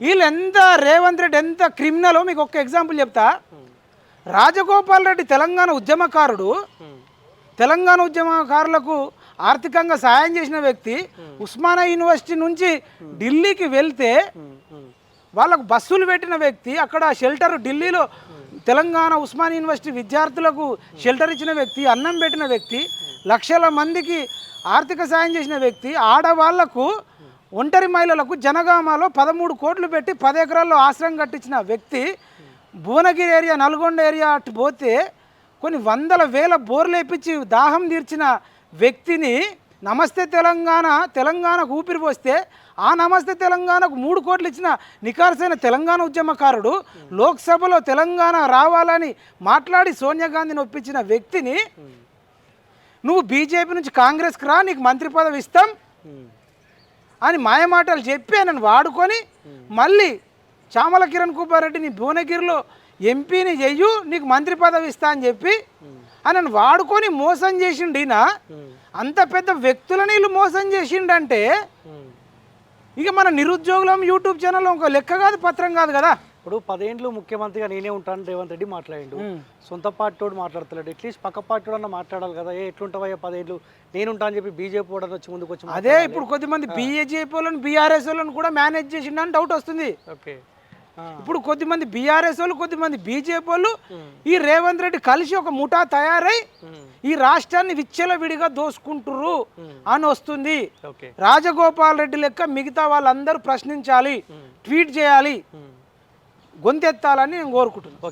వీళ్ళు ఎంత రేవంత్ రెడ్డి ఎంత క్రిమినల్ మీకు ఒక ఎగ్జాంపుల్ చెప్తా. రాజగోపాల్ రెడ్డి తెలంగాణ ఉద్యమకారుడు తెలంగాణ ఉద్యమకారులకు ఆర్థికంగా సాయం చేసిన వ్యక్తి ఉస్మానియా యూనివర్సిటీ నుంచి ఢిల్లీకి వెళ్తే వాళ్ళకు బస్సులు పెట్టిన వ్యక్తి అక్కడ షెల్టర్ ఢిల్లీలో తెలంగాణ ఉస్మానియా యూనివర్సిటీ విద్యార్థులకు షెల్టర్ ఇచ్చిన వ్యక్తి అన్నం పెట్టిన వ్యక్తి లక్షల మందికి ఆర్థిక సాయం చేసిన వ్యక్తి ఆడవాళ్ళకు ఒంటరి మహిళలకు జనగామలో పదమూడు కోట్లు పెట్టి పది ఎకరాల్లో ఆశ్రయం కట్టించిన వ్యక్తి భువనగిరి ఏరియా నల్గొండ ఏరియా అటు పోతే కొన్ని వందల వేల బోర్లు వేపించి దాహం తీర్చిన వ్యక్తిని నమస్తే తెలంగాణ తెలంగాణకు ఊపిరి పోస్తే ఆ నమస్తే తెలంగాణకు మూడు కోట్లు ఇచ్చిన నికార్సైన తెలంగాణ ఉద్యమకారుడు లోక్సభలో తెలంగాణ రావాలని మాట్లాడి సోనియా గాంధీని ఒప్పించిన వ్యక్తిని నువ్వు బీజేపీ నుంచి కాంగ్రెస్కి రా నీకు మంత్రి పదవి ఇస్తాం. అని మాయమాటలు చెప్పి నన్ను వాడుకొని మళ్ళీ చామల కిరణ్ కుమార్ రెడ్డిని భువనగిరిలో ఎంపీని చెయ్యు నీకు మంత్రి పదవి ఇస్తా అని చెప్పి అని నన్ను వాడుకొని మోసం చేసిండు ఈయన. అంత పెద్ద వ్యక్తులని వీళ్ళు మోసం చేసిండంటే ఇక మన నిరుద్యోగులం యూట్యూబ్ ఛానల్ ఒక లెక్క కాదు పత్రం కాదు కదా. ఇప్పుడు పదేండ్లు ముఖ్యమంత్రిగా నేనే ఉంటాను రేవంత్ రెడ్డి మాట్లాడిండు. సొంత పార్టీ తోడు మాట్లాడతలేడు. అట్లీస్ట్ పక్క పార్టీ అన్న మాట్లాడాలి కదా. ఏ ఎట్లుంటావయ్యా పదేళ్ళు నేను ఉంటా అని చెప్పి బీజేపీ కూడా వచ్చి ముందుకు వచ్చి అదే ఇప్పుడు కొద్దిమంది బీఏజేపీ వాళ్ళని బీఆర్ఎస్ వాళ్ళని కూడా మేనేజ్ చేసిండని డౌట్ వస్తుంది. ఓకే. ఇప్పుడు కొద్దిమంది బీఆర్ఎస్ వాళ్ళు కొద్దిమంది బీజేపీ వాళ్ళు ఈ రేవంత్ రెడ్డి కలిసి ఒక ముఠా తయారై ఈ రాష్ట్రాన్ని విచ్చలవిడిగా దోసుకుంటుర్రు అని వస్తుంది. రాజగోపాల్ రెడ్డి లెక్క మిగతా వాళ్ళందరూ ప్రశ్నించాలి ట్వీట్ చేయాలి. గొంతెత్తాలని నేను కోరుకుంటున్నాను